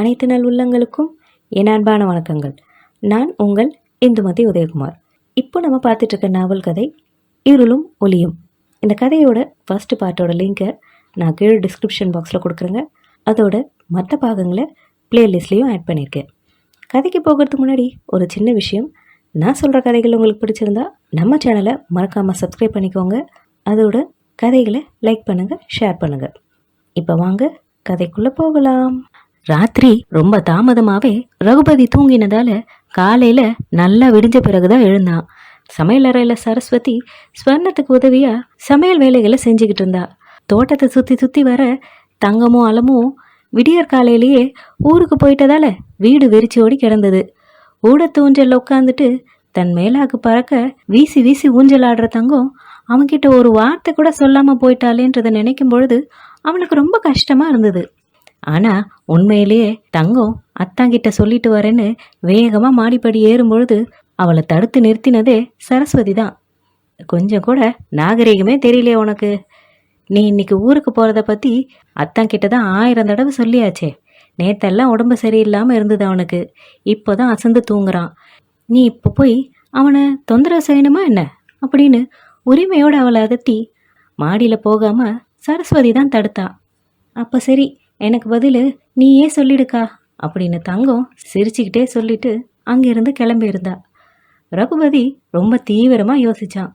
அனைத்து நல் உள்ளங்களுக்கும் என் அன்பான வணக்கங்கள். நான் உங்கள் இந்துமதி உதயகுமார். இப்போ நம்ம பார்த்துட்டு இருக்க நாவல் கதை இருளும் ஒளியும் இந்த கதையோட ஃபர்ஸ்ட் பார்ட்டோட லிங்கை நான் கீழே டிஸ்கிரிப்ஷன் பாக்ஸில் கொடுக்குறேங்க. அதோட மற்ற பாகங்களை பிளேலிஸ்ட்லேயும் ஆட் பண்ணியிருக்கேன். கதைக்கு போகிறதுக்கு முன்னாடி ஒரு சின்ன விஷயம். நான் சொல்கிற கதைகள் உங்களுக்கு பிடிச்சிருந்தா நம்ம சேனலை மறக்காமல் சப்ஸ்கிரைப் பண்ணிக்கோங்க. அதோட கதைகளை லைக் பண்ணுங்கள் ஷேர் பண்ணுங்கள் இப்போ வாங்க கதைக்குள்ளே போகலாம். ராத்திரி ரொம்ப தாமதமாகவே ரகுபதி தூங்கினதால காலையில் நல்லா விடிஞ்ச பிறகுதான் எழுந்தான். சமையலறையில் சரஸ்வதி ஸ்வர்ணத்துக்கு உதவியா சமையல் வேலைகளை செஞ்சுக்கிட்டு இருந்தா. தோட்டத்தை சுற்றி சுற்றி வர தங்கமும் அலமும் விடியற் காலையிலேயே ஊருக்கு போயிட்டதால வீடு வெறிச்சோடி கிடந்தது. ஊடத்து ஊஞ்சல்ல உட்காந்துட்டு தன் மேலாக்கு பறக்க வீசி வீசி ஊஞ்சல் ஆடுற தங்கம் அவன்கிட்ட ஒரு வார்த்தை கூட சொல்லாம போயிட்டாளேன்றதை நினைக்கும் பொழுது அவனுக்கு ரொம்ப கஷ்டமா இருந்தது. ஆனால் உண்மையிலேயே தங்கம் அத்தாங்கிட்ட சொல்லிட்டு வரேன்னு வேகமாக மாடிப்படி ஏறும்பொழுது அவளை தடுத்து நிறுத்தினதே சரஸ்வதி தான் கொஞ்சம் கூட நாகரிகமே தெரியலையே உனக்கு. நீ இன்னைக்கு ஊருக்கு போகிறத பற்றி அத்தாங்கிட்ட தான் ஆயிரம் தடவை சொல்லியாச்சே. நேத்தெல்லாம் உடம்பு சரியில்லாமல் இருந்தது அவனுக்கு. இப்போ தான் அசந்து தூங்குறான். நீ இப்போ போய் அவனை தொந்தரவு செய்யணுமா என்ன? அப்படின்னு உரிமையோடு அவளை அதட்டி மாடியில் போகாமல் சரஸ்வதி தான் தடுத்தா. அப்போ சரி எனக்கு பதில் நீயே சொல்லிடுக்கா அப்படின்னு தங்கம் சிரிச்சுக்கிட்டே சொல்லிட்டு அங்கேருந்து கிளம்பியிருந்தா. ரகுபதி ரொம்ப தீவிரமாக யோசித்தான்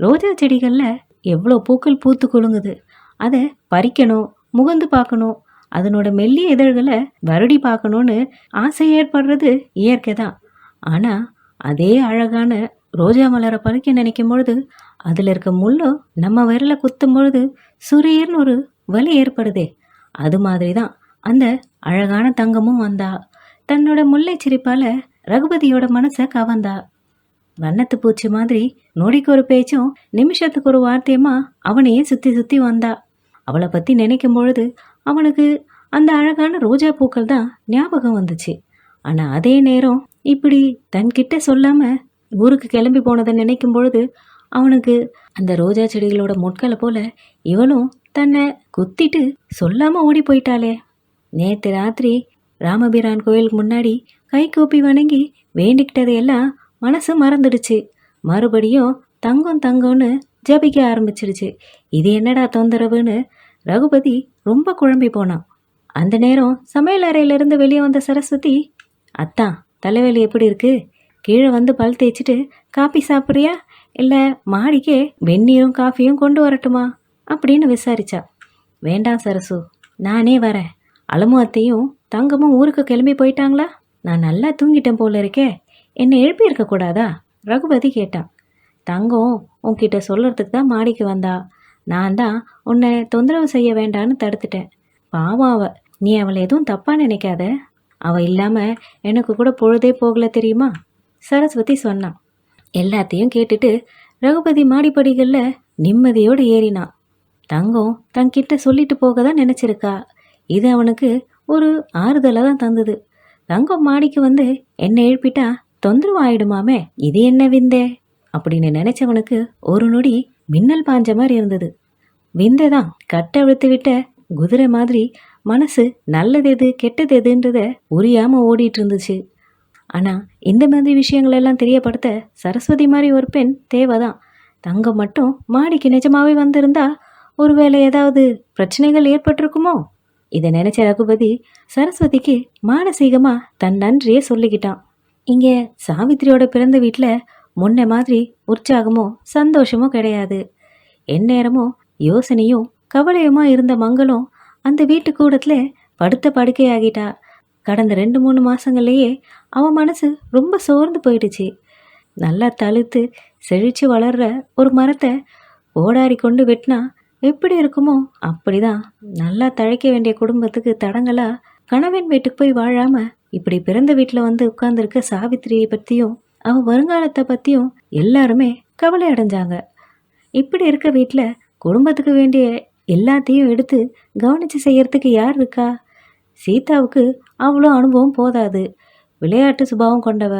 ரோஜா செடிகளில் எவ்வளோ பூக்கள் பூத்து குலுங்குது. அதை பறிக்கணும் முகந்து பார்க்கணும் அதனோட மெல்லிய இதழ்களை வருடி பார்க்கணும்னு ஆசை ஏற்படுறது இயற்கை தான். ஆனால் அதே அழகான ரோஜா மலரை பறிக்க நினைக்கும் பொழுது அதில் இருக்க முள்ளும் நம்ம விரலை குத்தும் பொழுது சுரீர்னு ஒரு வலி ஏற்படுதே. அது மாதிரி தான் அந்த அழகான தங்கமும் வந்தா. தன்னோட முல்லை சிரிப்பால் ரகுபதியோட மனசை கவர்ந்தா வண்ணத்து பூச்சி மாதிரி நொடிக்கு ஒரு பேச்சும் நிமிஷத்துக்கு ஒரு வார்த்தையுமா அவனையே சுற்றி சுற்றி வந்தா. அவளை பற்றி நினைக்கும் பொழுது அவனுக்கு அந்த அழகான ரோஜா பூக்கள் தான் ஞாபகம் வந்துச்சு. ஆனால் அதே நேரம் இப்படி தன்கிட்ட சொல்லாமல் ஊருக்கு கிளம்பி போனதை நினைக்கும் பொழுது அவனுக்கு அந்த ரோஜா செடிகளோட முட்களை போல இவளும் தன்னை குத்திட்டு சொல்லாமல் ஓடி போயிட்டாளே. நேற்று ராத்திரி ராமபிரான் கோயிலுக்கு முன்னாடி கை கூப்பி வணங்கி வேண்டிக்கிட்டதையெல்லாம் மனசு மறந்துடுச்சு. மறுபடியும் தங்கம் தங்கம்னு ஜபிக்க ஆரம்பிச்சிடுச்சு. இது என்னடா தொந்தரவுன்னு ரகுபதி ரொம்ப குழம்பி போனான். அந்த நேரம் சமையல் அறையிலிருந்து வெளியே வந்த சரஸ்வதி அத்தா தலைவலி எப்படி இருக்கு? கீழே வந்து பல் தேய்ச்சிட்டு காபி சாப்பிட்றியா? இல்லை மாடிக்கே வெந்நீரும் காஃபியும் கொண்டு வரட்டுமா? அப்படின்னு விசாரிச்சா. வேண்டாம் சரசு நானே வரேன். அலமு அத்தையும் தங்கமும் ஊருக்கு கிளம்பி போயிட்டாங்களா? நான் நல்லா தூங்கிட்டேன் போல இருக்கே. என்னை எழுப்பியிருக்க கூடாதா? ரகுபதி கேட்டான் தங்கம் உன்கிட்ட சொல்கிறதுக்கு தான் மாடிக்கு வந்தா. நான் தான் உன்னை தொந்தரவு செய்ய வேண்டான்னு தடுத்துட்டேன். பாவம் அவ. நீ அவளை எதுவும் தப்பாக நினைக்காத. அவள் இல்லாமல் எனக்கு கூட பொழுதே போகல தெரியுமா? சரஸ்வதி சொன்னான் எல்லாத்தையும் கேட்டுட்டு ரகுபதி மாடிப்படிகளில் நிம்மதியோடு ஏறினான் தங்கம் தங்கிட்ட சொல்லிட்டு போக தான் நினச்சிருக்கா? இது அவனுக்கு ஒரு ஆறுதலை தான் தந்தது. தங்கம் மாடிக்கு வந்து என்னை எழுப்பிட்டா தொந்தரவு ஆயிடுமாமே இது என்ன விந்தே? அப்படின்னு நினைச்சவனுக்கு ஒரு நொடி மின்னல் பாஞ்ச மாதிரி இருந்தது. விந்தை தான் கட்டை விழுத்து விட்ட குதிரை மாதிரி மனசு நல்லது எது கெட்டது எதுன்றத உரியாம ஓடிட்டு இருந்துச்சு. ஆனா இந்த மாதிரி விஷயங்களெல்லாம் தெரியப்படுத்த சரஸ்வதி மாதிரி ஒரு பெண் தேவைதான். தங்கம் மட்டும் மாடிக்கு நிஜமாவே வந்திருந்தா ஒருவேளை ஏதாவது பிரச்சனைகள் ஏற்பட்டிருக்குமோ? இதை நினைச்ச ரகுபதி சரஸ்வதிக்கு மானசீகமா தன் நன்றியை சொல்லிக்கிட்டான். இங்கே சாவித்திரியோட பிறந்த வீட்டில் முன்ன மாதிரி உற்சாகமோ சந்தோஷமோ கிடையாது. எந்நேரமோ யோசனையும் கவலையுமா இருந்த மங்களும் அந்த வீட்டு கூடத்தில் படுத்த படுக்கையாகிட்டா. கடந்த ரெண்டு மூணு மாதங்கள்லேயே அவன் மனசு ரொம்ப சோர்ந்து போயிடுச்சு. நல்லா தழுத்து செழித்து வளர்ற ஒரு மரத்தை ஓடாரி கொண்டு வெட்டினா எப்படி இருக்குமோ அப்படிதான். நல்லா தழைக்க வேண்டிய குடும்பத்துக்கு தடங்களா கணவன் வீட்டுக்கு போய் வாழாம இப்படி பிறந்த வீட்டில் வந்து உட்கார்ந்துருக்க சாவித்திரியை பற்றியும் அவன் வருங்காலத்தை பற்றியும் எல்லாருமே கவலை அடைஞ்சாங்க. இப்படி இருக்க வீட்டில் குடும்பத்துக்கு வேண்டிய எல்லாத்தையும் எடுத்து கவனித்து செய்யறதுக்கு யார் இருக்கா? சீதாவுக்கு அவ்வளோ அனுபவம் போதாது. விளையாட்டு சுபாவம் கொண்டவ.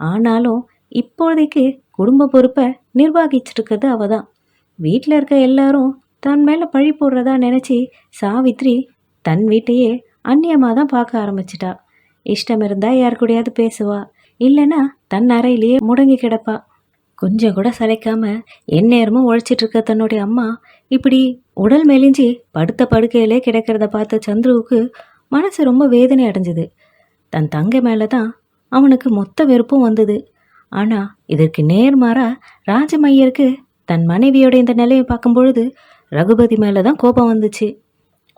ஆனாலும் இப்போதைக்கு குடும்ப பொறுப்பை நிர்வகிச்சிட்டு அவ தான் வீட்டில் இருக்க எல்லாரும் தன் மேலே பழி போடுறதா நினச்சி சாவித்ரி தன் வீட்டையே அந்நியமாக தான் பார்க்க ஆரம்பிச்சிட்டா. இஷ்டம் இருந்தால் யார் கூடயாவது பேசுவா. இல்லைன்னா தன் அறையிலேயே முடங்கி கிடப்பா. கொஞ்சம் கூட சளைக்காம எந்நேரமும் உழைச்சிட்டு இருக்க தன்னுடைய அம்மா இப்படி உடல் மெலிஞ்சி படுத்த படுக்கையிலே கிடக்கிறத பார்த்த சந்துருவுக்கு மனசு ரொம்ப வேதனை அடைஞ்சது. தன் தங்கை மேலே தான் அவனுக்கு மொத்த வெறுப்பும் வந்தது. ஆனால் இதற்கு நேர்மாறாக ராஜமையருக்கு தன் மனைவியோட இந்த நிலையை பார்க்கும் பொழுது ரகுபதி மேலே தான் கோபம் வந்துச்சு.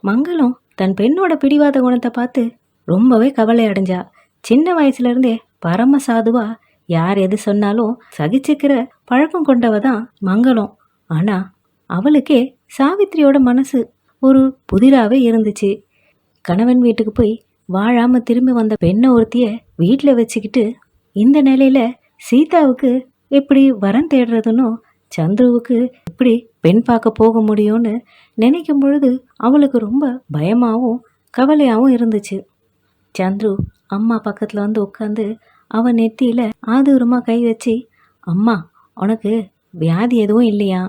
மங்களம் தன் பெண்ணோட பிடிவாத குணத்தை பார்த்து ரொம்பவே கவலை அடைஞ்சா. சின்ன வயசுலேருந்தே பரம சாதுவா யார் எது சொன்னாலும் சகிச்சுக்கிற பழக்கம் கொண்டவ தான் மங்களம். ஆனால் அவளுக்கே சாவித்திரியோட மனசு ஒரு புதிராகவே இருந்துச்சு. கணவன் வீட்டுக்கு போய் வாழாமல் திரும்பி வந்த பெண்ணை ஒருத்திய வீட்டில் வச்சுக்கிட்டு இந்த நிலையில் சீதாவுக்கு எப்படி வரம் தேடுறதுன்னு சந்துருவுக்கு எப்படி பெண் பார்க்க போக முடியும்னு நினைக்கும் பொழுது அவளுக்கு ரொம்ப பயமாகவும் கவலையாகவும் இருந்துச்சு. சந்துரு அம்மா பக்கத்தில் வந்து உட்காந்து அவன் நெத்தியில் ஆதூரமாக கை வச்சு அம்மா உனக்கு வியாதி எதுவும் இல்லையா?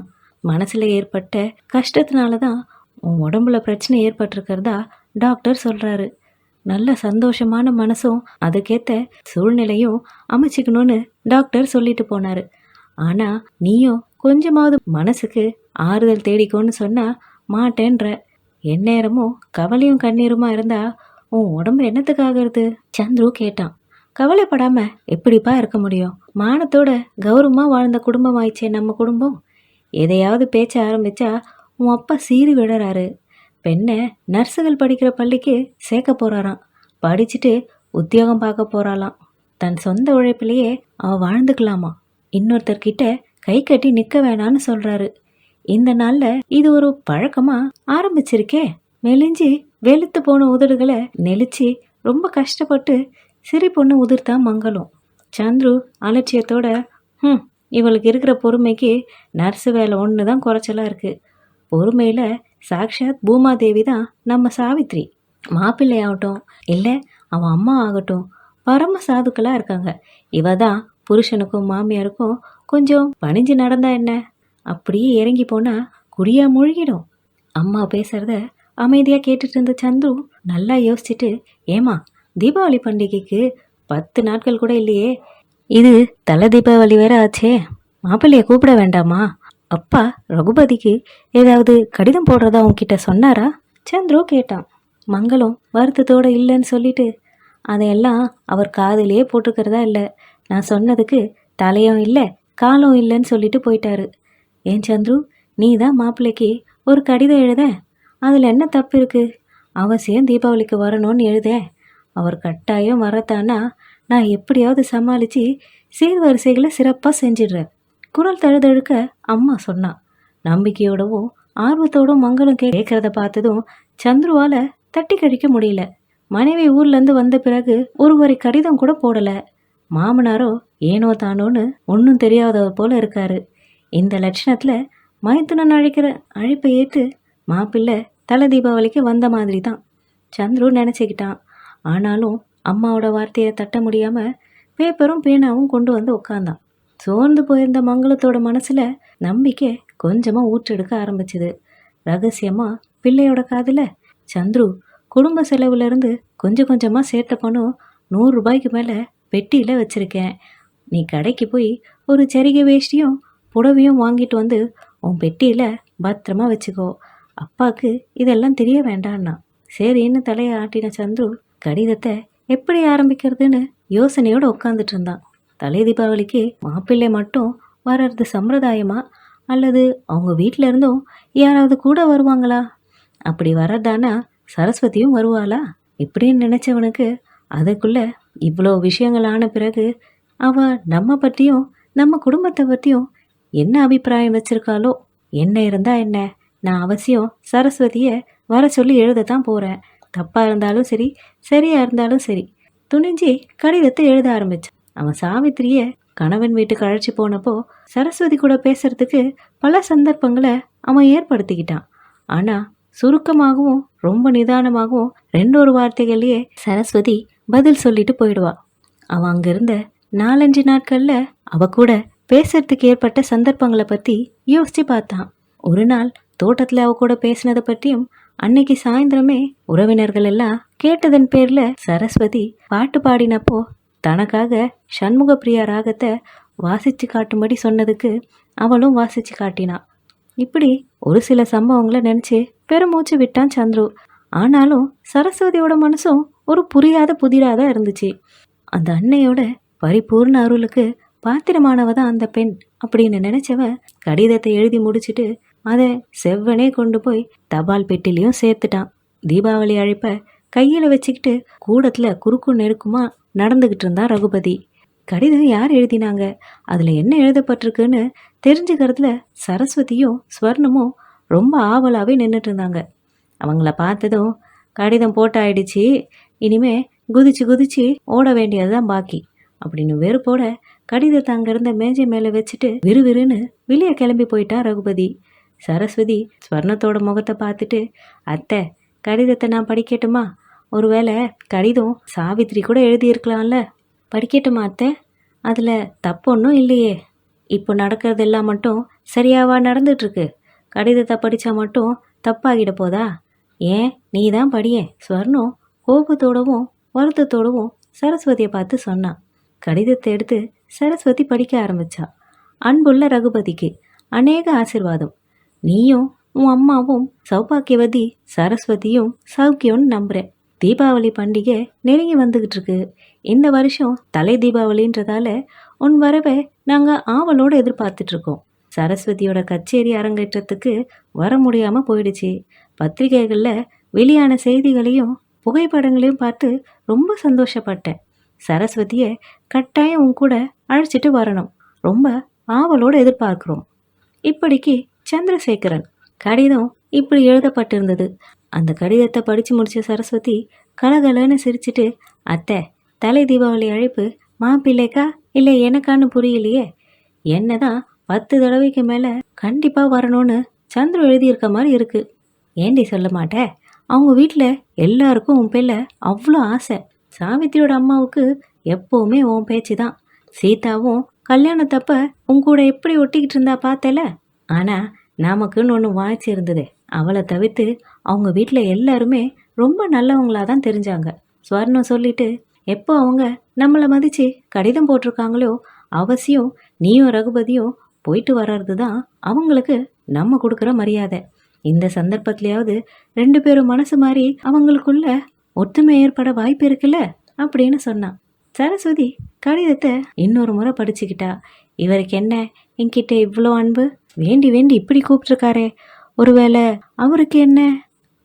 மனசில் ஏற்பட்ட கஷ்டத்தினால தான் உன் உடம்புல பிரச்சனை ஏற்பட்டிருக்கிறதா? டாக்டர் சொல்கிறாரு நல்ல சந்தோஷமான மனசும் அதுக்கேற்ற சூழ்நிலையும் அமைச்சிக்கணும்னு டாக்டர் சொல்லிட்டு போனார். ஆனால் நீயும் கொஞ்சமாவது மனசுக்கு ஆறுதல் தேடிக்கோன்னு சொன்னா மாட்டேன்ற. எந்நேரமும் கவலையும் கண்ணீருமா இருந்தா உன் உடம்பு என்னத்துக்காகிறது சந்துரு கேட்டான். கவலைப்படாம எப்படிப்பா இருக்க முடியும்? மானத்தோட கௌரவமா வாழ்ந்த குடும்பம் ஆயிடுச்சே நம்ம குடும்பம். எதையாவது பேச்ச ஆரம்பிச்சா உன் அப்பா சீறி விடுறாரு பெண்ணை நர்ஸுகள் படிக்கிற பள்ளிக்கு சேர்க்க போறாராம். படிச்சுட்டு உத்தியோகம் பார்க்க போறாளாம். தன் சொந்த உழைப்பிலேயே அவ வாழ்ந்துக்கலாமா இன்னொருத்தர்கிட்ட கை கட்டி நிற்க வேணான்னு சொல்கிறாரு இந்த நாளில் இது ஒரு பழக்கமாக ஆரம்பிச்சிருக்கே. மெலிஞ்சு வெளுத்து போன உதடுகளை நெளிச்சு ரொம்ப கஷ்டப்பட்டு சிரி பொண்ணு உதிர்த்தா மங்களம். சந்துரு அலட்சியத்தோட ம் இவளுக்கு இருக்கிற பொறுமைக்கு நர்ஸு வேலை ஒன்று தான் குறைச்சலாக இருக்குது பொறுமையில் சாக்ஷாத் பூமாதேவி தான் நம்ம சாவித்ரி. மாப்பிள்ளை ஆகட்டும் இல்லை அவன் அம்மா ஆகட்டும் பரம சாதுக்களாக இருக்காங்க. இவ தான் புருஷனுக்கும் மாமியாருக்கும் கொஞ்சம் பணிஞ்சு நடந்தா என்ன? அப்படியே இறங்கி போனால் குடியா மூழ்கிடும். அம்மா பேசுறத அமைதியாக கேட்டுட்டு இருந்த சந்துரு நல்லா யோசிச்சுட்டு ஏமா தீபாவளி பண்டிகைக்கு பத்து நாட்கள் கூட இல்லையே. இது தலை தீபாவளி வேற ஆச்சே. மாப்பிள்ளைய கூப்பிட வேண்டாமா? அப்பா ரகுபதிக்கு ஏதாவது கடிதம் போடுறதா உன்கிட்ட சொன்னாரா? சந்துரு கேட்டான். மங்களம் வருத்தத்தோட இல்லைன்னு சொல்லிட்டு அதையெல்லாம் அவர் காதிலேயே போட்டுக்கிறதா இல்லை. நான் சொன்னதுக்கு தலையும் இல்லை காலம் இல்லைன்னு சொல்லிட்டு போயிட்டாரு. ஏன் சந்துரு நீ தான் மாப்பிள்ளைக்கு ஒரு கடிதம் எழுத? அதில் என்ன தப்பு இருக்குது அவசியம் தீபாவளிக்கு வரணும்னு எழுத. அவர் கட்டாயம் வரத்தானா நான் எப்படியாவது சமாளித்து சீர்வரிசைகளை சிறப்பாக செஞ்சிடுறேன். குரல் தழுதழுக்க அம்மா சொன்னான் நம்பிக்கையோடவும் ஆர்வத்தோடும் மங்களம் கேட்கறத பார்த்ததும் சந்துருவால் தட்டி கழிக்க முடியல. மனைவி ஊர்லேருந்து வந்த பிறகு ஒருவரை கடிதம் கூட போடலை. மாமனாரோ ஏனோ தானோன்னு ஒன்றும் தெரியாதவர் போல இருக்காரு. இந்த லட்சணத்தில் மைத்துனன் அழைக்கிற அழைப்பை ஏற்று மாப்பிள்ளை தலை தீபாவளிக்கு வந்த மாதிரி தான் சந்துரு நினச்சிக்கிட்டான். ஆனாலும் அம்மாவோட வார்த்தையை தட்ட முடியாமல் பேப்பரும் பேனாவும் கொண்டு வந்து உட்காந்தான் சோர்ந்து போயிருந்த மங்களத்தோட மனசில் நம்பிக்கை கொஞ்சமாக ஊற்றெடுக்க ஆரம்பிச்சுது. ரகசியமாக பிள்ளையோட காதில் சந்துரு குடும்ப செலவுலேருந்து கொஞ்சம் கொஞ்சமாக சேர்த்த பணம் நூறு ரூபாய்க்கு மேலே பெட்டியில் வச்சுருக்கேன். நீ கடைக்கு போய் ஒரு சரிகை வேஷ்டியும் புடவையும் வாங்கிட்டு வந்து உன் பெட்டியில் பத்திரமா வச்சுக்கோ. அப்பாவுக்கு இதெல்லாம் தெரிய வேண்டான்னா சரின்னு தலையை ஆட்டின சந்துரு கடிதத்தை எப்படி ஆரம்பிக்கிறதுன்னு யோசனையோடு உட்காந்துட்டு இருந்தான். தலை தீபாவளிக்கு மாப்பிள்ளை மட்டும் வர்றது சம்பிரதாயமா? அல்லது அவங்க வீட்டில் இருந்தும் யாராவது கூட வருவாங்களா? அப்படி வர்றதானா சரஸ்வதியும் வருவாளா? இப்படின்னு நினச்சவனுக்கு அதுக்குள்ளே இவ்வளோ விஷயங்கள் ஆன பிறகு அவள் நம்ம பற்றியும் நம்ம குடும்பத்தை பற்றியும் என்ன அபிப்பிராயம் வச்சிருக்காளோ என்ன இருந்தால் என்ன நான் அவசியம் சரஸ்வதியை வர சொல்லி எழுதத்தான் போகிறேன் தப்பாக இருந்தாலும் சரி சரியாக இருந்தாலும் சரி. துணிஞ்சி கடிதத்தை எழுத ஆரம்பித்தான் அவன் சாவித்திரியை கணவன் வீட்டுக்கு அழைச்சி போனப்போ சரஸ்வதி கூட பேசுறதுக்கு பல சந்தர்ப்பங்களை அவன் ஏற்படுத்திக்கிட்டான். ஆனால் சுருக்கமாகவும் ரொம்ப நிதானமாகவும் ரெண்டொரு வார்த்தைகள்லேயே சரஸ்வதி பதில் சொல்லிட்டு போயிடுவா. அவன் அங்கிருந்த நாலஞ்சு நாட்களில் அவ கூட பேசுறதுக்கு ஏற்பட்ட சந்தர்ப்பங்களை பற்றி யோசிச்சு பார்த்தான் ஒரு நாள் தோட்டத்தில் அவ கூட பேசினதை பற்றியும் அன்னைக்கு சாயந்தரமே உறவினர்கள் எல்லாம் கேட்டதன் பேரில் சரஸ்வதி பாட்டு பாடினப்போ தனக்காக சண்முகப்பிரியா ராகத்தை வாசித்து காட்டும்படி சொன்னதுக்கு அவளும் வாசித்து காட்டினான் இப்படி ஒரு சில சம்பவங்களை நினச்சி பெருமூச்சு விட்டான் சந்துரு. ஆனாலும் சரஸ்வதியோட மனசும் ஒரு புரியாத புதிராக தான் இருந்துச்சு. அந்த அன்னையோட பரிபூர்ண அருளுக்கு பாத்திரமானவ தான் அந்த பெண் அப்படின்னு நினச்சவ கடிதத்தை எழுதி முடிச்சிட்டு அதை செவ்வனே கொண்டு போய் தபால் பெட்டிலையும் சேர்த்துட்டான். தீபாவளி அழைப்ப கையில் வச்சுக்கிட்டு கூடத்தில் குறுக்கு நெருக்குமா நடந்துக்கிட்டு இருந்தான் ரகுபதி. கடிதம் யார் எழுதினாங்க? அதில் என்ன எழுதப்பட்டிருக்குன்னு தெரிஞ்சுக்கிறதுல சரஸ்வதியும் ஸ்வர்ணமும் ரொம்ப ஆவலாகவே நின்றுட்டு இருந்தாங்க. அவங்கள பார்த்ததும் கடிதம் போட்டாயிடுச்சு. இனிமே குதிச்சு குதிச்சு ஓட வேண்டியதுதான் பாக்கி. அப்படின்னு வெறுப்போட கடிதத்தை அங்கிருந்த மேஜை மேலே வச்சுட்டு விறுவிறுன்னு வெளியே கிளம்பி போயிட்டான் ரகுபதி. சரஸ்வதி ஸ்வர்ணத்தோட முகத்தை பார்த்துட்டு அத்தை கடிதத்தை நான் படிக்கட்டுமா? ஒருவேளை கடிதம் சாவித்ரி கூட எழுதியிருக்கலாம்ல? படிக்கட்டுமா அத்தை? அதில் தப்பொன்றும் இல்லையே. இப்போ நடக்கிறதெல்லாம் மட்டும் சரியாவா நடந்துட்டுருக்கு? கடிதத்தை படித்தா மட்டும் தப்பாகிட போதா? ஏன்? நீ தான் படியேன் ஸ்வர்ணம் கோபத்தோடவும் வருத்தத்தோடவும் சரஸ்வதியை பார்த்து சொன்னான் கடிதத்தை எடுத்து சரஸ்வதி படிக்க ஆரம்பித்தா அன்புள்ள ரகுபதிக்கு அநேக ஆசிர்வாதம். நீயும் உன் அம்மாவும் சௌபாக்கியவதி சரஸ்வதியும் சௌக்கியம்னு நம்புகிறேன் தீபாவளி பண்டிகை நெருங்கி வந்துக்கிட்டுருக்கு இந்த வருஷம் தலை தீபாவளின்றதால உன் வரவை நாங்கள் ஆவலோடு எதிர்பார்த்துட்ருக்கோம் சரஸ்வதியோட கச்சேரி அரங்கேற்றத்துக்கு வர முடியாமல் போயிடுச்சு. பத்திரிகைகளில் வெளியான செய்திகளையும் புகைப்படங்களையும் பார்த்து ரொம்ப சந்தோஷப்பட்டேன். சரஸ்வதியை கட்டாயம் உன் கூட அழைச்சிட்டு வரணும். ரொம்ப ஆவலோடு எதிர்பார்க்குறோம். இப்படிக்கு சந்திரசேகரன் கடிதம் இப்படி எழுதப்பட்டிருந்தது. அந்த கடிதத்தை படித்து முடித்த சரஸ்வதி கலகலன்னு சிரிச்சிட்டு அத்தை தலை தீபாவளி அழைப்பு மாப்பிள்ளைக்கா இல்லை எனக்கான்னு புரியலையே? என்னதான் பத்து தடவைக்கு மேலே கண்டிப்பாக வரணும்னு சந்திரன் எழுதியிருக்க மாதிரி இருக்குது ஏண்டி சொல்ல மாட்டேன் அவங்க வீட்டில் எல்லாருக்கும் உன் பேரில் அவ்வளோ ஆசை. சாவித்திரியோட அம்மாவுக்கு எப்போவுமே உன் பேச்சு தான் சீதாவும் கல்யாணத்தப்ப உன் கூட எப்படி ஒட்டிக்கிட்டு இருந்தா பார்த்தல? ஆனால் நமக்குன்னு ஒன்று வாய்ச்சி இருந்தது. அவளை தவிர்த்து அவங்க வீட்டில் எல்லாருமே ரொம்ப நல்லவங்களாக தான் தெரிஞ்சாங்க. ஸ்வர்ணம் சொல்லிட்டு எப்போ அவங்க நம்மளை மதித்து கடிதம் போட்டிருக்காங்களோ அவசியம் நீயும் ரகுபதியும் போயிட்டு வர்றது தான் அவங்களுக்கு நம்ம கொடுக்குற மரியாதை. இந்த சந்தர்ப்பத்திலேயாவது ரெண்டு பேரும் மனசு மாறி அவங்களுக்குள்ள ஒற்றுமை ஏற்பட வாய்ப்பு இருக்குல்ல? அப்படின்னு சொன்னான். சரஸ்வதி கடிதத்தை இன்னொரு முறை படிச்சுக்கிட்டா இவருக்கு என்ன? என்கிட்ட இவ்வளோ அன்பு? வேண்டி வேண்டி இப்படி கூப்பிட்டுருக்காரே. ஒருவேளை அவருக்கு என்ன?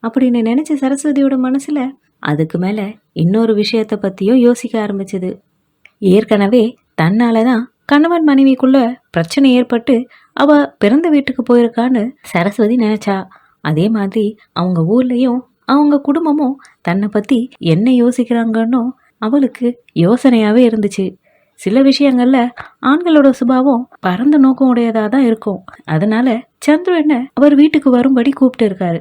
அப்படின்னு நினச்ச சரஸ்வதியோட மனசில் அதுக்கு மேலே இன்னொரு விஷயத்தை பற்றியும் யோசிக்க ஆரம்பிச்சது. ஏற்கனவே தன்னால தான் கணவன் மனைவிக்குள்ள பிரச்சனை ஏற்பட்டு அவ பிறந்த வீட்டுக்கு போயிருக்கான்னு சரஸ்வதி நினைச்சா. அதே மாதிரி அவங்க ஊர்லயும் அவங்க குடும்பமும் தன்னை பத்தி என்ன யோசிக்கிறாங்கன்னு அவளுக்கு யோசனையாவே இருந்துச்சு. சில விஷயங்கள்ல ஆண்களோட சுபாவம் பரந்த நோக்கம் உடையதா தான் இருக்கும். அதனால சந்திரனை அவர் வீட்டுக்கு வரும்படி கூப்பிட்டு இருக்காரு.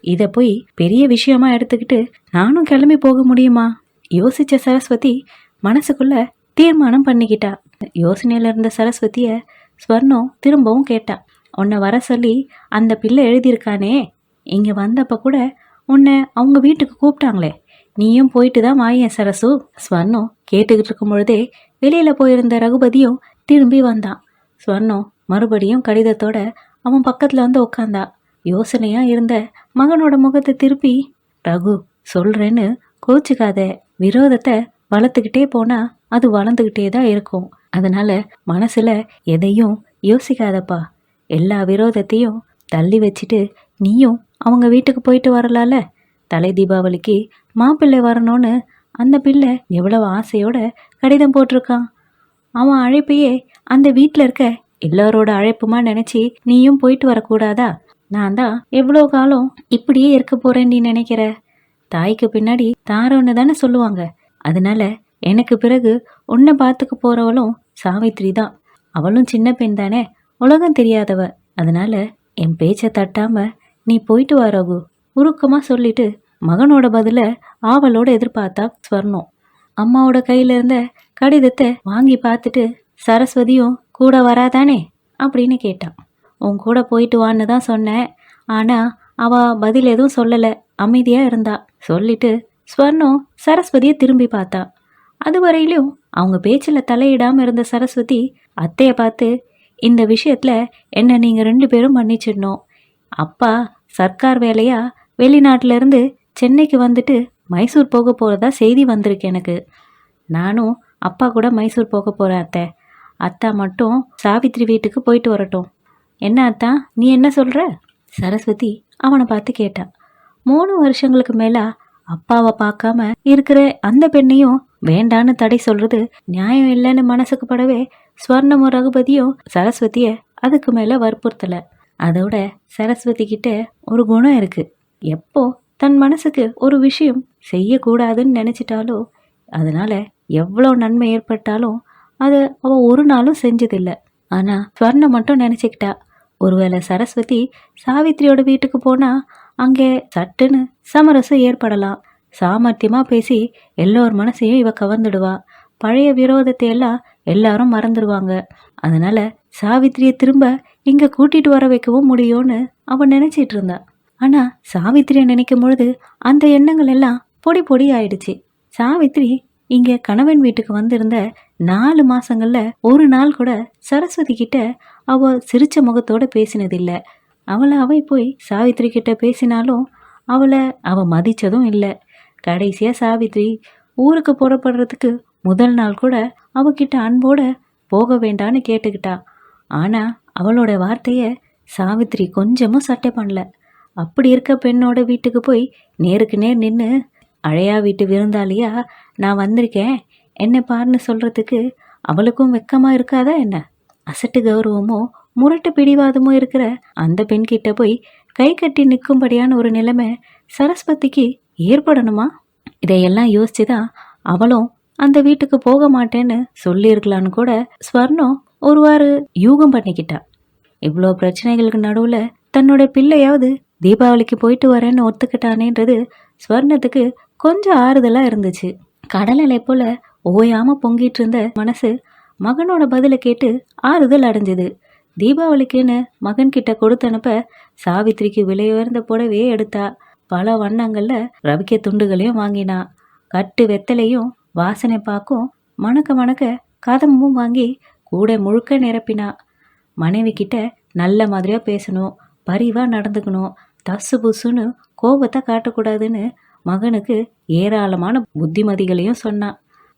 இத போய் பெரிய விஷயமா எடுத்துக்கிட்டு நானும் கிளம்பி போக முடியுமா? யோசிச்ச சரஸ்வதி மனசுக்குள்ள தீர்மானம் பண்ணிக்கிட்டா. யோசனையில் இருந்த சரஸ்வதியை ஸ்வர்ணம் திரும்பவும் கேட்டா. உன்னை வர சொல்லி அந்த பிள்ளை எழுதியிருக்கானே. இங்கே வந்தப்போ கூட உன்னை அவங்க வீட்டுக்கு கூப்பிட்டாங்களே. நீயும் போயிட்டு தான் வாயேன் சரசு. ஸ்வர்ணம் கேட்டுக்கிட்டு இருக்கும் பொழுதே போயிருந்த ரகுபதியும் திரும்பி வந்தான். ஸ்வர்ணம் மறுபடியும் கடிதத்தோட அவன் பக்கத்தில் வந்து உக்காந்தா. யோசனையாக இருந்த மகனோட முகத்தை திருப்பி ரகு சொல்கிறேன்னு கோச்சிக்காத. விரோதத்தை வளர்த்துக்கிட்டே போனால் அது வளர்ந்துக்கிட்டே தான் இருக்கும். அதனால மனசுல எதையும் யோசிக்காதப்பா. எல்லா விரோதத்தையும் தள்ளி வச்சுட்டு நீயும் அவங்க வீட்டுக்கு போயிட்டு வரலால. தலை தீபாவளிக்கு மாப்பிள்ளை வரணும்னு அந்த பிள்ளை எவ்வளவு ஆசையோட கடிதம் போட்டிருக்கான். அவன் அழைப்பையே அந்த வீட்டில் இருக்க எல்லாரோட அழைப்புமா நினைச்சி நீயும் போயிட்டு வரக்கூடாதா? நான் தான் எவ்வளோ காலம் இப்படியே இருக்க போகிறேன் நீ நினைக்கிற? தாய்க்கு பின்னாடி தாரோன்னு தானே சொல்லுவாங்க. அதனால எனக்கு பிறகு உன்னை பார்த்துக்க போறவளும் சாவித்ரி தான். அவளும் சின்ன பெண் தானே? உலகம் தெரியாதவ. அதனால என் பேச்சை தட்டாம நீ போயிட்டு வா ரகு. உருக்கமாக சொல்லிட்டு மகனோட பதில ஆவலோட எதிர்பார்த்தா ஸ்வர்ணம். அம்மாவோட கையில இருந்த கடிதத்தை வாங்கி பார்த்துட்டு சரஸ்வதியும் கூட வராதானே? அப்படின்னு கேட்டான் உன் கூட போயிட்டு வான்னு தான் சொன்னேன். ஆனா அவ பதில் எதுவும் சொல்லலை. அமைதியா இருந்தா. சொல்லிட்டு ஸ்வர்ணம் சரஸ்வதியை திரும்பி பார்த்தா. அது வரையிலும் அவங்க பேச்சில் தலையிடாமல் இருந்த சரஸ்வதி அத்தையை பார்த்து இந்த விஷயத்தில் என்ன நீங்கள் ரெண்டு பேரும் மன்னிச்சிடணும். அப்பா சர்க்கார் வேலையாக வெளிநாட்டிலேருந்து சென்னைக்கு வந்துட்டு மைசூர் போக போகிறதா செய்தி வந்திருக்கு எனக்கு. நானும் அப்பா கூட மைசூர் போக போகிறேன் அத்தை. அத்தா மட்டும் சாவித்ரி வீட்டுக்கு போயிட்டு வரட்டும். என்ன அத்தா நீ என்ன சொல்கிற சரஸ்வதி அவனை பார்த்து கேட்டான் மூணு வருஷங்களுக்கு மேலே அப்பாவை பார்க்காம இருக்கிற அந்த பெண்ணையும் வேண்டான்னு தடை சொல்றது நியாயம் இல்லைன்னு மனசுக்கு படவே ஸ்வர்ணமும் ரகுபதியும் சரஸ்வதிய அதுக்கு மேல வற்புறுத்தல. அதோட சரஸ்வதி கிட்ட ஒரு குணம் இருக்கு. எப்போ தன் மனசுக்கு ஒரு விஷயம் செய்யக்கூடாதுன்னு நினைச்சிட்டாலோ அதனால எவ்வளோ நன்மை ஏற்பட்டாலும் அதை அவ ஒரு நாளும் செஞ்சதில்லை. ஆனா ஸ்வர்ணம் மட்டும் நினைச்சுக்கிட்டா. ஒருவேளை சரஸ்வதி சாவித்திரியோட வீட்டுக்கு போனா அங்கே சட்டுன்னு சமரசம் ஏற்படலாம். சாமர்த்தியமாக பேசி எல்லோர் மனசையும் இவ கவர்ந்துடுவா. பழைய விரோதத்தை எல்லாம் எல்லாரும் மறந்துடுவாங்க அதனால சாவித்திரியை திரும்ப இங்க கூட்டிட்டு வர வைக்கவும் முடியும்னு அவன் நினைச்சிட்டு இருந்தான் ஆனா சாவித்திரியை நினைக்கும் பொழுது அந்த எண்ணங்கள் எல்லாம் பொடி பொடி ஆயிடுச்சு. சாவித்திரி இங்க கணவன் வீட்டுக்கு வந்திருந்த நாலு மாசங்கள்ல ஒரு நாள் கூட சரஸ்வதி கிட்ட அவ சிரிச்ச முகத்தோட பேசினதில்லை. அவளை அவை போய் சாவித்திரி கிட்ட பேசினாலும் அவளை அவ மதிச்சதும் இல்லை. கடைசியாக சாவித்ரி ஊருக்கு புறப்படுறதுக்கு முதல் நாள் கூட அவகிட்ட அன்போட போக வேண்டான்னு கேட்டுக்கிட்டா. ஆனால் அவளோட வார்த்தையை சாவித்ரி கொஞ்சமும் சட்டை பண்ணல. அப்படி இருக்க பெண்ணோட வீட்டுக்கு போய் நேருக்கு நேர் நின்று அழையா வீட்டு விருந்தாளியா நான் வந்திருக்கேன். என்ன பாருன்னு சொல்கிறதுக்கு அவளுக்கும் வெக்கமாக இருக்காதா என்ன? அசட்டு கௌரவமோ முரட்டு பிடிவாதமோ இருக்கிற அந்த பெண்கிட்ட போய் கை கட்டி நிற்கும்படியான ஒரு நிலைமை சரஸ்வதிக்கு ஏற்படணுமா? இதையெல்லாம் யோசிச்சுதான் அவளும் அந்த வீட்டுக்கு போக மாட்டேன்னு சொல்லியிருக்கலான்னு கூட ஸ்வர்ணம் ஒருவாறு யூகம் பண்ணிக்கிட்டா. இவ்வளோ பிரச்சனைகளுக்கு நடுவில் தன்னோட பிள்ளையாவது தீபாவளிக்கு போயிட்டு வரேன்னு ஒத்துக்கிட்டானேன்றது ஸ்வர்ணத்துக்கு கொஞ்சம் ஆறுதலாக இருந்துச்சு. கடலலை போல ஓயாமல் பொங்கிட்டு இருந்த மனசு மகனோட பதிலை கேட்டு ஆறுதல் அடைஞ்சது. தீபாவளிக்குன்னு மகன்கிட்ட கொடுத்தனுப்ப கொடுத்து அனுப்ப சாவித்திரிக்கு விலை உயர்ந்த புடவையே எடுத்தா. பல வண்ணங்களில் ரவிக்க துண்டுகளையும் வாங்கினான் கட்டு வெத்தலையும் வாசனை பாக்கும் மணக்க மணக்க கதமும் வாங்கி கூட முழுக்க நிரப்பினா. மனைவி கிட்ட நல்ல மாதிரியாக பேசணும். பரிவாக நடந்துக்கணும். தசு புசுன்னு கோபத்தை காட்டக்கூடாதுன்னு மகனுக்கு ஏராளமான புத்திமதிகளையும் சொன்னான்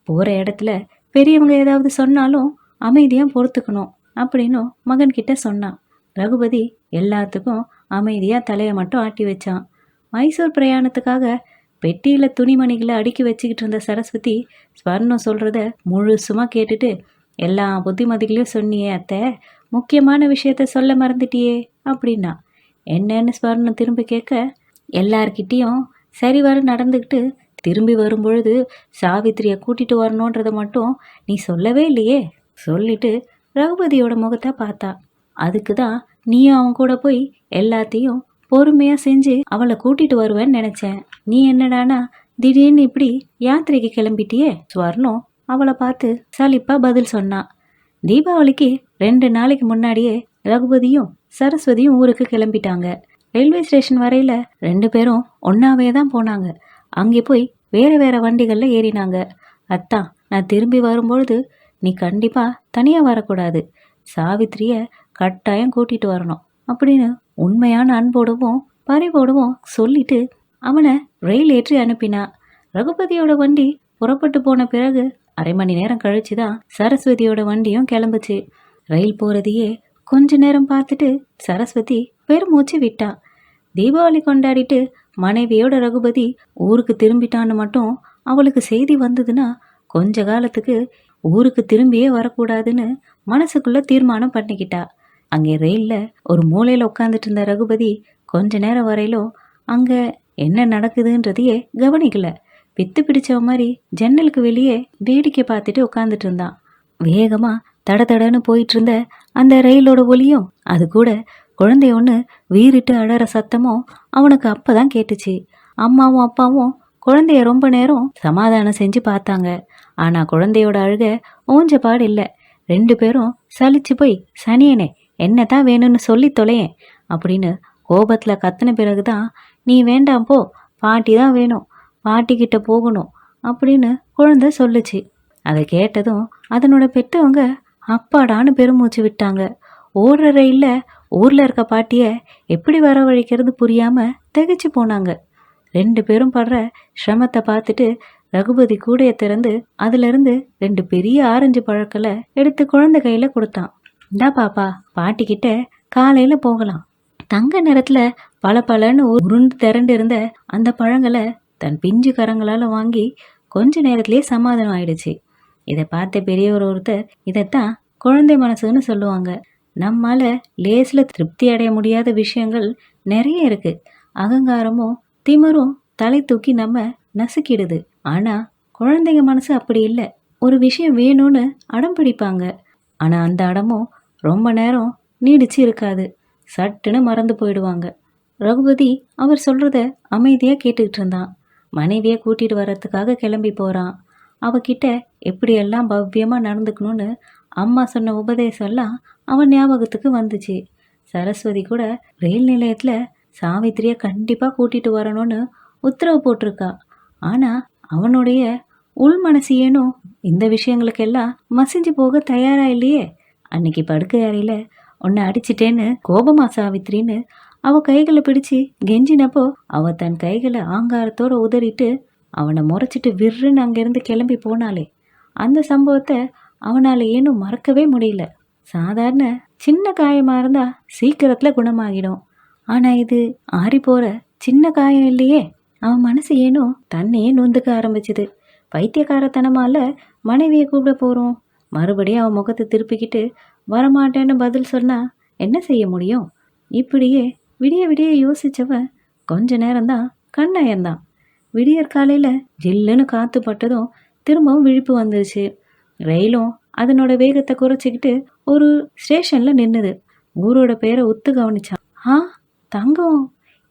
போகிற இடத்துல பெரியவங்க ஏதாவது சொன்னாலும் அமைதியாக பொறுத்துக்கணும் அப்படின்னு மகன்கிட்ட சொன்னான் ரகுபதி எல்லாத்துக்கும் அமைதியாக தலையை மட்டும் ஆட்டி வச்சான். மைசூர் பிரயாணத்துக்காக பெட்டியில் துணிமணிகளை அடுக்கி வச்சுக்கிட்டு இருந்த சரஸ்வதி ஸ்வர்ணம் சொல்கிறத முழுசுமாக கேட்டுட்டு எல்லா புத்திமதிகளையும் சொன்னியே அத்தை முக்கியமான விஷயத்த சொல்ல மறந்துட்டியே அப்படின்னா. என்னன்னு ஸ்வர்ணம் திரும்பி கேட்க எல்லார்கிட்டேயும் சரிவர நடந்துக்கிட்டு திரும்பி வரும்பொழுது சாவித்திரியை கூட்டிகிட்டு வரணுன்றத மட்டும் நீ சொல்லவே இல்லையே சொல்லிட்டு ரகுபதியோட முகத்தை பார்த்தா. அதுக்கு தான் நீயும் அவன் கூட போய் எல்லாத்தையும் பொறுமையா செஞ்சு அவளை கூட்டிட்டு வருவேன்னு நினைச்சேன். நீ என்னடானா? திடீர்னு இப்படி யாத்திரைக்கு கிளம்பிட்டியே? ஸ்வர்ணம் அவளை பார்த்து சலிப்பா பதில் சொன்னான் தீபாவளிக்கு ரெண்டு நாளைக்கு முன்னாடியே ரகுபதியும் சரஸ்வதியும் ஊருக்கு கிளம்பிட்டாங்க. ரயில்வே ஸ்டேஷன் வரையில ரெண்டு பேரும் ஒன்னாவே தான் போனாங்க. அங்கே போய் வேற வேற வண்டிகளில் ஏறினாங்க. அத்தான் நான் திரும்பி வரும்பொழுது நீ கண்டிப்பா தனியா வரக்கூடாது. சாவித்திரிய கட்டாயம் கூட்டிட்டு வரணும். அப்படின்னு உண்மையான அன்போடவும் பறிவோடவும் சொல்லிட்டு அவனை ரயில் ஏற்றி அனுப்பினா. ரகுபதியோட வண்டி புறப்பட்டு போன பிறகு அரை மணி நேரம் கழிச்சு தான் சரஸ்வதியோட வண்டியும் கிளம்புச்சு. ரயில் போறதையே கொஞ்ச நேரம் பார்த்துட்டு சரஸ்வதி பெருமூச்சு விட்டா. தீபாவளி கொண்டாடிட்டு மனைவியோட ரகுபதி ஊருக்கு திரும்பிட்டான்னு மட்டும் அவளுக்கு செய்தி வந்ததுன்னா கொஞ்ச காலத்துக்கு ஊருக்கு திரும்பியே வரக்கூடாதுன்னு மனசுக்குள்ள தீர்மானம் பண்ணிக்கிட்டா. அங்கே ரயிலில் ஒரு மூலையில் உட்காந்துட்டு இருந்த ரகுபதி கொஞ்ச நேரம் வரையிலும் அங்கே என்ன நடக்குதுன்றதையே கவனிக்கல. பித்து பிடிச்ச மாதிரி ஜன்னலுக்கு வெளியே வேடிக்கை பார்த்துட்டு உட்காந்துட்டு இருந்தான் வேகமாக தட தடன்னு போயிட்டு இருந்த அந்த ரயிலோட ஒலியும் அது கூட குழந்தை ஒன்று வீறிட்டு அழற சத்தமும் அவனுக்கு அப்போ தான் கேட்டுச்சு. அம்மாவும் அப்பாவும் குழந்தைய ரொம்ப நேரம் சமாதானம் செஞ்சு பார்த்தாங்க. ஆனால் குழந்தையோட அழுக ஊஞ்ச பாடு இல்லை. ரெண்டு பேரும் சலிச்சு போய் சனியனே என்ன தான் வேணும்னு சொல்லி தொலையேன் அப்படின்னு கோபத்தில் கத்தின பிறகுதான் நீ வேண்டாம் போ. பாட்டி தான் வேணும். பாட்டி கிட்ட போகணும். அப்படின்னு குழந்தை சொல்லுச்சு. அதை கேட்டதும் அதனோட பெற்றவங்க அப்பாடான்னு பெருமூச்சு விட்டாங்க. ஓடுற ரயிலில் ஊரில் இருக்க பாட்டியை எப்படி வரவழைக்கிறது புரியாமல் திகச்சு போனாங்க. ரெண்டு பேரும் படுற சிரமத்தை பார்த்துட்டு ரகுபதி கூடைய திறந்து அதுலேருந்து ரெண்டு பெரிய ஆரஞ்சு பழக்களை எடுத்து குழந்தை கையில் கொடுத்தான். இந்தா பாப்பா பாட்டிக்கிட்ட காலையில் காலையில போகலாம். தங்க நிறத்துல பல பலன்னு உருண்டு திரண்டு இருந்த அந்த பழங்களை தன் பிஞ்சு கரங்களால வாங்கி கொஞ்ச நேரத்திலேயே சமாதானம் ஆயிடுச்சு. இதை பார்த்த பெரியவர் ஒருத்தர் இதைத்தான் குழந்தை மனசுன்னு சொல்லுவாங்க. நம்மால லேஸ்ல திருப்தி அடைய முடியாத விஷயங்கள் நிறைய இருக்கு. அகங்காரமும் திமிரும் தலை தூக்கி நம்ம நசுக்கிடுது. ஆனா குழந்தைங்க மனசு அப்படி இல்லை. ஒரு விஷயம் வேணும்னு அடம் பிடிப்பாங்க. ஆனா அந்த அடமும் ரொம்ப நேரம் நீடிச்சு இருக்காது. சட்டுன்னு மறந்து போயிடுவாங்க. ரகுபதி அவர் சொல்கிறத அமைதியாக கேட்டுக்கிட்டு இருந்தான். மனைவியை கூட்டிகிட்டு வர்றதுக்காக கிளம்பி போகிறான் அவகிட்ட எப்படியெல்லாம் பவ்யமாக நடந்துக்கணும்னு அம்மா சொன்ன உபதேசம் எல்லாம் அவன் ஞாபகத்துக்கு வந்துச்சு. சரஸ்வதி கூட ரயில் நிலையத்தில் சாவித்திரியை கண்டிப்பாக கூட்டிட்டு வரணும்னு உத்தரவு போட்டிருக்கா. ஆனால் அவனுடைய உள் மனசு ஏனும் இந்த விஷயங்களுக்கெல்லாம் மசிஞ்சு போக தயாரா இல்லையே. அன்னைக்கு படுக்கை அறையில் உன்னை அடிச்சிட்டேன்னு கோபமா சாவித்திரின்னு அவ கைகளை பிடிச்சு கெஞ்சினப்போ அவ தன் கைகளை ஆங்காரத்தோட உதறிட்டு அவனை முறைச்சிட்டு விர்ருன்னு அங்கேருந்து கிளம்பி போனாளே. அந்த சம்பவத்தை அவனால் ஏனும் மறக்கவே முடியல. சாதாரண சின்ன காயமாக இருந்தால் சீக்கிரத்தில் குணமாகிடும். ஆனால் இது ஆறி போகிற சின்ன காயம் இல்லையே. அவன் மனசு ஏனோ தன்னையே நொந்துக்க ஆரம்பிச்சுது. பைத்தியக்காரத்தனமால மனைவியை கூப்பிட போகிறோம் மறுபடியும் அவன் முகத்தை திருப்பிக்கிட்டு வரமாட்டேன்னு பதில் சொன்னால் என்ன செய்ய முடியும்? இப்படியே விடிய விடிய யோசித்தவன் கொஞ்ச நேரம்தான் கண்ணயர்ந்தான் விடியற் காலையில் ஜில்லுன்னு காற்று பட்டதும் திரும்பவும் விழிப்பு வந்துருச்சு. ரயிலும் அதனோட வேகத்தை குறைச்சிக்கிட்டு ஒரு ஸ்டேஷனில் நின்றுது ஊரோட பேரை ஒத்து கவனிச்சான். ஆ தங்கம்.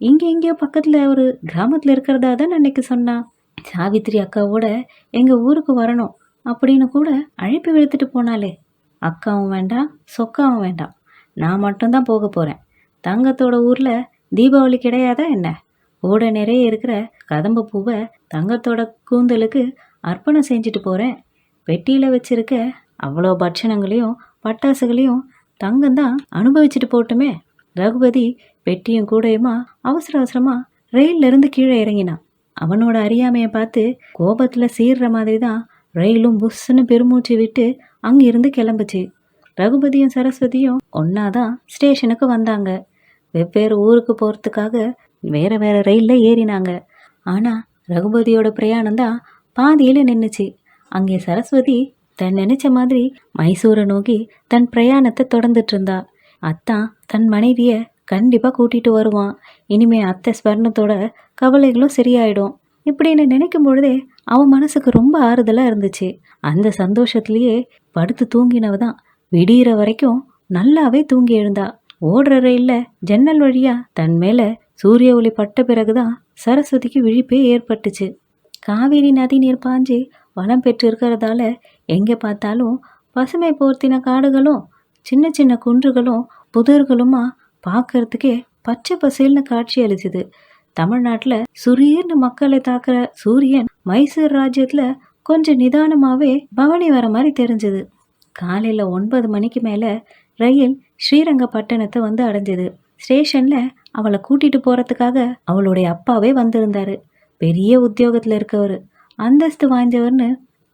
இங்கே எங்கேயோ பக்கத்தில் ஒரு கிராமத்தில் இருக்கிறதா தான் அன்னைக்கு சொன்னான். சாவித்திரி அக்காவோட எங்கள் ஊருக்கு வரணும். அப்படின்னு கூட அழைப்பு விடுத்துட்டு போனாலே அக்காவும் வேண்டாம் சொக்காவும் வேண்டாம். நான் மட்டும்தான் போக போகிறேன் தங்கத்தோட ஊரில் தீபாவளி கிடையாதா என்ன? ஓட நிறைய இருக்கிற கதம்ப பூவை தங்கத்தோட கூந்தலுக்கு அர்ப்பணம் செஞ்சுட்டு போகிறேன் பெட்டியில் வச்சிருக்க அவ்வளோ பட்சணங்களையும் பட்டாசுகளையும் தங்கந்தான் அனுபவிச்சுட்டு போட்டுமே. ரகுபதி பெட்டியும் கூடையுமா அவசர அவசரமாக ரயிலிருந்து இருந்து கீழே இறங்கினான். அவனோட அறியாமையை பார்த்து கோபத்தில் சீர்ற மாதிரி தான் ரயிலும் புஷ்ஷுன்னு பெருமூச்சு விட்டு அங்கிருந்து கிளம்புச்சு. ரகுபதியும் சரஸ்வதியும் ஒன்னாதான் ஸ்டேஷனுக்கு வந்தாங்க. வெவ்வேறு ஊருக்கு போகிறதுக்காக வேற வேற ரயிலில் ஏறினாங்க. ஆனால் ரகுபதியோட பிரயாணம் தான் பாதியில் நின்றுச்சு அங்கே சரஸ்வதி தன் நினைச்ச மாதிரி மைசூரை நோக்கி தன் பிரயாணத்தை தொடர்ந்துட்டு இருந்தா. அத்தான் தன் மனைவியை கண்டிப்பாக கூட்டிட்டு வருவான். இனிமே அத்தை ஸ்வர்ணத்தோட கவலைகளும் சரியாயிடும். இப்படின்னு நினைக்கும் பொழுதே அவன் மனசுக்கு ரொம்ப ஆறுதலாக இருந்துச்சு. அந்த சந்தோஷத்துலேயே படுத்து தூங்கினவ தான் விடியிற வரைக்கும் நல்லாவே தூங்கி எழுந்தா. ஓடுற ரயில்ல ஜன்னல் வழியா தன் மேல சூரிய ஒளி பட்ட பிறகுதான் சரஸ்வதிக்கு விழிப்பே ஏற்பட்டுச்சு. காவேரி நதி நீர் பாஞ்சு வளம் பெற்று இருக்கிறதால எங்கே பார்த்தாலும் பசுமை போர்த்தின காடுகளும் சின்ன சின்ன குன்றுகளும் புதர்களுமா பார்க்கறதுக்கே பச்சை பசேல்னு காட்சி அளிச்சுது. தமிழ்நாட்டில் சுரியர்னு மக்களை தாக்குற சூரியன் மைசூர் ராஜ்யத்தில் கொஞ்சம் நிதானமாகவே பவனி வர மாதிரி தெரிஞ்சது. காலையில் ஒன்பது மணிக்கு மேலே ரயில் ஸ்ரீரங்கப்பட்டணத்தை வந்து அடைஞ்சது. ஸ்டேஷனில் அவளை கூட்டிகிட்டு போகிறதுக்காக அவளுடைய அப்பாவே வந்திருந்தார். பெரிய உத்தியோகத்தில் இருக்கவர். அந்தஸ்து வாய்ந்தவர்னு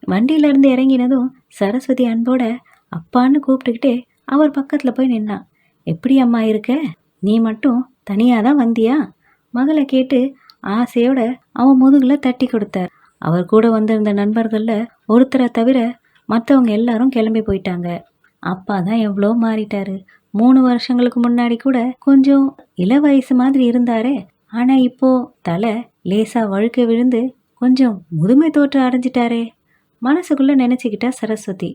வண்டியிலேருந்து இறங்கினதும் சரஸ்வதி அன்போட அப்பான்னு கூப்பிட்டுக்கிட்டே அவர் பக்கத்தில் போய் நின்னான் எப்படி அம்மா இருக்க? நீ மட்டும் தனியாக தான் வந்தியா? மகளை கேட்டு ஆசையோட அவன் முதுகில் தட்டி கொடுத்தார். அவர் கூட வந்திருந்த நண்பர்களில் ஒருத்தரை தவிர மற்றவங்க எல்லாரும் கிளம்பி போயிட்டாங்க. அப்பா தான் எவ்வளோ மாறிட்டாரு. மூணு வருஷங்களுக்கு முன்னாடி கூட கொஞ்சம் இள வயசு மாதிரி இருந்தாரே. ஆனால் இப்போ தலை லேசாக வழுக்க விழுந்து கொஞ்சம் முதுமை தோற்றம் அடைஞ்சிட்டாரே. மனசுக்குள்ளே நினச்சிக்கிட்டா சரஸ்வதி.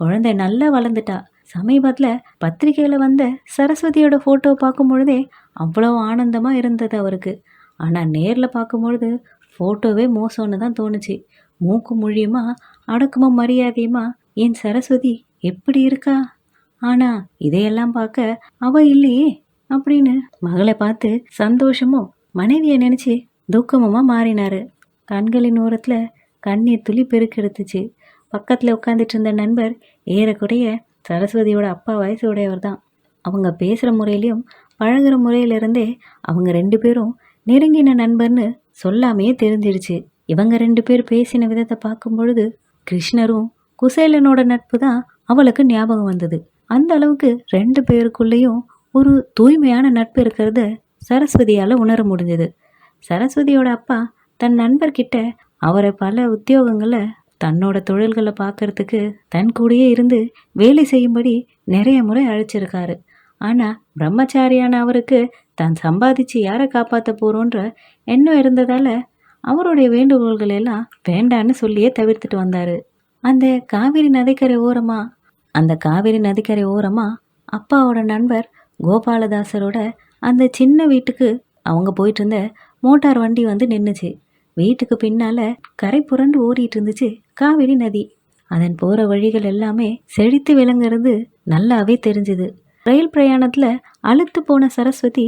குழந்தை நல்லா வளர்ந்துட்டா. சமீபத்தில் பத்திரிகையில் வந்த சரஸ்வதியோட ஃபோட்டோ பார்க்கும் பொழுதே அவ்வளோ ஆனந்தமாக இருந்தது அவருக்கு. ஆனால் நேரில் பார்க்கும்பொழுது ஃபோட்டோவே மோசம்னு தான் தோணுச்சு. மூக்கு மொழியுமா அடக்கமும் மரியாதையுமா என் சரஸ்வதி எப்படி இருக்கா? ஆனா இதையெல்லாம் பார்க்க அவ இல்லையே அப்படின்னு மகளை பார்த்து சந்தோஷமும் மனைவியை நினச்சி துக்கமுமா மாறினாரு. கண்களின் ஓரத்தில் கண்ணீர் துளி பெருக்கெடுத்துச்சு பக்கத்தில் உட்காந்துட்டு இருந்த நண்பர் ஏறக்குறைய சரஸ்வதியோட அப்பா வயசு உடையவர் தான். அவங்க பேசுகிற முறையிலையும் பழகுற முறையிலிருந்தே அவங்க ரெண்டு பேரும் நெருங்கின நண்பர்னு சொல்லாமையே தெரிஞ்சிடுச்சு. இவங்க ரெண்டு பேர் பேசின விதத்தை பார்க்கும் பொழுது கிருஷ்ணரும் குசேலனோட நட்பு தான் அவளுக்கு ஞாபகம் வந்தது. அந்த அளவுக்கு ரெண்டு பேருக்குள்ளேயும் ஒரு தூய்மையான நட்பு இருக்கிறத சரஸ்வதியால் உணர முடிஞ்சது. சரஸ்வதியோட அப்பா தன் நண்பர்கிட்ட அவரை பல உத்தியோகங்களை தன்னோட தொழில்களை பார்க்கறதுக்கு தன் கூடயே இருந்து வேலை செய்யும்படி நிறைய முறை அழைச்சிருக்காரு. ஆனால் பிரம்மச்சாரியான அவருக்கு தான் சம்பாதிச்சு யாரை காப்பாற்ற போகிறோன்ற எண்ணம் இருந்ததால் அவருடைய வேண்டுகோள்கள் எல்லாம் வேண்டான்னு சொல்லியே தவிர்த்துட்டு வந்தார். அந்த காவிரி நதிக்கரை ஓரமாக அந்த காவிரி நதிக்கரை ஓரமாக அப்பாவோட நண்பர் கோபாலதாசரோட அந்த சின்ன வீட்டுக்கு அவங்க போயிட்டு இருந்த மோட்டார் வண்டி வந்து நின்றுச்சு வீட்டுக்கு பின்னால் கரை புரண்டு ஓடிட்டு இருந்துச்சு காவிரி நதி. அதன் போகிற வழிகள் எல்லாமே செழித்து விளங்குறது நல்லாவே தெரிஞ்சுது. ரயில் பிரயாணத்தில் அழுத்து போன சரஸ்வதி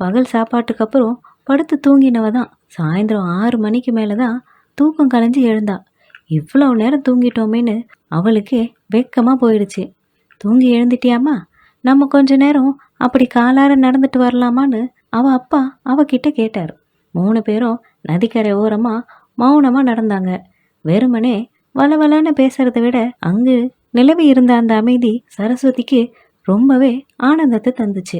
பகல் சாப்பாட்டுக்கு அப்புறம் படுத்து தூங்கினவ தான் சாயந்தரம் ஆறு மணிக்கு மேலே தான் தூக்கம் கலைஞ்சு எழுந்தா. இவ்வளோ நேரம் தூங்கிட்டோமேன்னு அவளுக்கே வெக்கமாக போயிடுச்சு. தூங்கி எழுந்துட்டியாமா நம்ம கொஞ்ச நேரம் அப்படி காலார நடந்துட்டு வரலாமான்னு அவ அப்பா அவகிட்ட கேட்டார். மூணு பேரும் நதிக்கரை ஓரமாக மௌனமாக நடந்தாங்க. வெறுமனே வளவலன்னு பேசுறதை விட அங்கு நிலவி இருந்த அந்த அமைதி சரஸ்வதிக்கு ரொம்பவே ஆனந்தத்தை தந்துச்சு.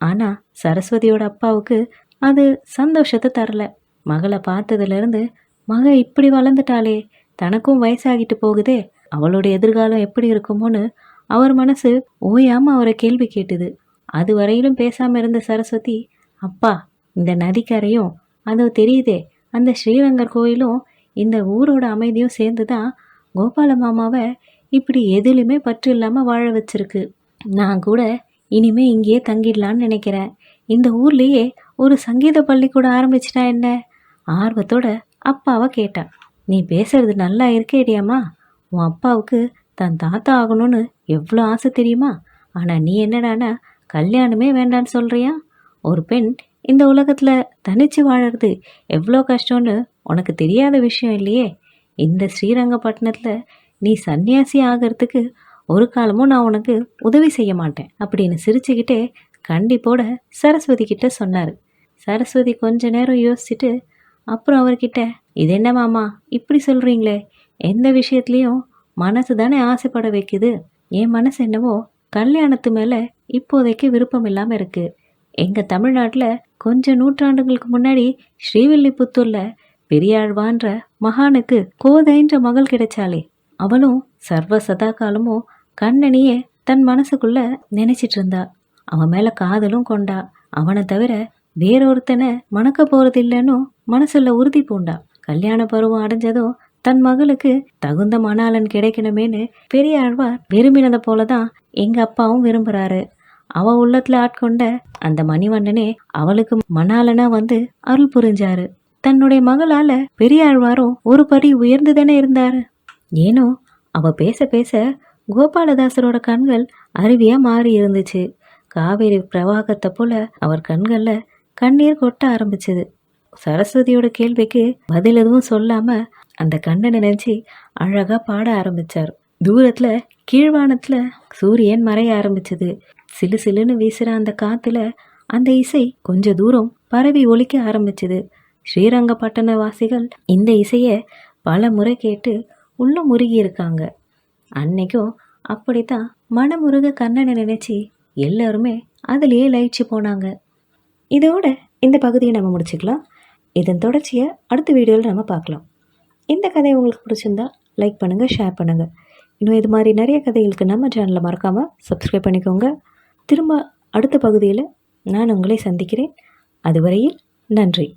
ஆனால் சரஸ்வதியோட அப்பாவுக்கு அது சந்தோஷத்தை தரல. மகளை பார்த்ததுலேருந்து மக இப்படி வளர்ந்துட்டாளே தனக்கும் வயசாகிட்டு போகுதே அவளோட எதிர்காலம் எப்படி இருக்குமோன்னு அவர் மனசு ஓயாமல் அவரை கேள்வி கேட்டுது. அது வரையிலும் பேசாமல் இருந்த சரஸ்வதி அப்பா இந்த நதிக்கரையும் அது தெரியுதே அந்த ஸ்ரீரங்கர் கோயிலும் இந்த ஊரோட அமைதியும் சேர்ந்து தான் கோபால மாமாவை இப்படி எதிலுமே பற்று இல்லாமல் வாழ வச்சிருக்கு. நான் கூட இனிமே இங்கேயே தங்கிடலான்னு நினைக்கிறேன். இந்த ஊர்லேயே ஒரு சங்கீத பள்ளிக்கூடம் ஆரம்பிச்சிட்டா என்ன? ஆர்வத்தோட அப்பாவை கேட்டான். நீ பேசுறது நல்லா இருக்கேடியாம்மா. உன் அப்பாவுக்கு தன் தாத்தா ஆகணும்னு எவ்வளோ ஆசை தெரியுமா? ஆனால் நீ என்னடானா கல்யாணமே வேண்டான்னு சொல்கிறியா ஒரு பெண் இந்த உலகத்தில் தனிச்சு வாழறது எவ்வளோ கஷ்டம்னு உனக்கு தெரியாத விஷயம் இல்லையே. இந்த ஸ்ரீரங்கப்பட்டினத்தில் நீ சன்னியாசி ஆகிறதுக்கு ஒரு காலமும் நான் உனக்கு உதவி செய்ய மாட்டேன் அப்படின்னு சிரிச்சுக்கிட்டே கண்டிப்போட சரஸ்வதி கிட்ட சொன்னார். சரஸ்வதி கொஞ்ச நேரம் யோசிச்சுட்டு அப்புறம் அவர்கிட்ட இது என்ன மாமா இப்படி சொல்கிறீங்களே எந்த விஷயத்துலேயும் மனசு தானே ஆசைப்பட வைக்குது. என் மனசு என்னவோ கல்யாணத்து மேலே இப்போதைக்கு விருப்பம் இல்லாமல் இருக்குது எங்கள் தமிழ்நாட்டில் கொஞ்சம் நூற்றாண்டுகளுக்கு முன்னாடி ஸ்ரீவில்லிபுத்தூரில் பெரியாழ்வான்ற மகானுக்கு கோதைன்ற மகள் கிடைச்சாளே. அவளும் சர்வ சதா காலமும் கண்ணனியே தன் மனசுக்குள்ள நினைச்சிட்டு இருந்தா அவன் மேல காதலும் கொண்டா. அவனை தவிர வேறொருத்தனை மணக்க போறதில்லைன்னு மனசுல உறுதி பூண்டா. கல்யாண பருவம் அடைஞ்சதும் தன் மகளுக்கு தகுந்த மணாளன் கிடைக்கணுமேனு பெரியாழ்வார் விரும்பினதை போலதான் எங்க அப்பாவும் விரும்புறாரு. அவ உள்ளத்துல ஆட்கொண்ட அந்த மணிவண்ணனே அவளுக்கு மணாளனா வந்து அருள் புரிஞ்சாரு. தன்னுடைய மகளால பெரியாழ்வாரும் ஒரு படி உயர்ந்து தானே இருந்தாரு. ஏனோ அவ பேச பேச கோபாலதாசரோட கண்கள் அருவியா மாறி இருந்துச்சு. காவேரி பிரவாகத்தை போல அவர் கண்கள்ல கண்ணீர் கொட்ட ஆரம்பிச்சது. சரஸ்வதியோட கேள்விக்கு பதில் எதுவும் சொல்லாம அந்த கண்ணை நினைச்சு அழகா பாட ஆரம்பிச்சார். தூரத்துல கீழ்வானத்துல சூரியன் மறைய ஆரம்பிச்சது. சிலு சிலுன்னு வீசுற அந்த காத்துல அந்த இசை கொஞ்ச தூரம் பரவி ஒலிக்க ஆரம்பிச்சது. ஸ்ரீரங்கப்பட்டண வாசிகள் இந்த இசையை பல முறை கேட்டு உள்ள முருகி இருக்காங்க அன்னைக்கும் அப்படித்தான் மனமுருக கண்ணனை நினைச்சு எல்லாருமே அதிலேயே லயிச்சு போனாங்க. இதோட இந்த பகுதியை நம்ம முடிச்சுக்கலாம். இதன் தொடர்ச்சியை அடுத்த வீடியோவில் நம்ம பார்க்கலாம். இந்த கதை உங்களுக்கு பிடிச்சிருந்தா லைக் பண்ணுங்கள் ஷேர் பண்ணுங்கள் இன்னும் இது மாதிரி நிறைய கதைகளுக்கு நம்ம சேனலில் மறக்காமல் சப்ஸ்கிரைப் பண்ணிக்கோங்க. திரும்ப அடுத்த பகுதியில் நான் உங்களை சந்திக்கிறேன். அதுவரையில் நன்றி.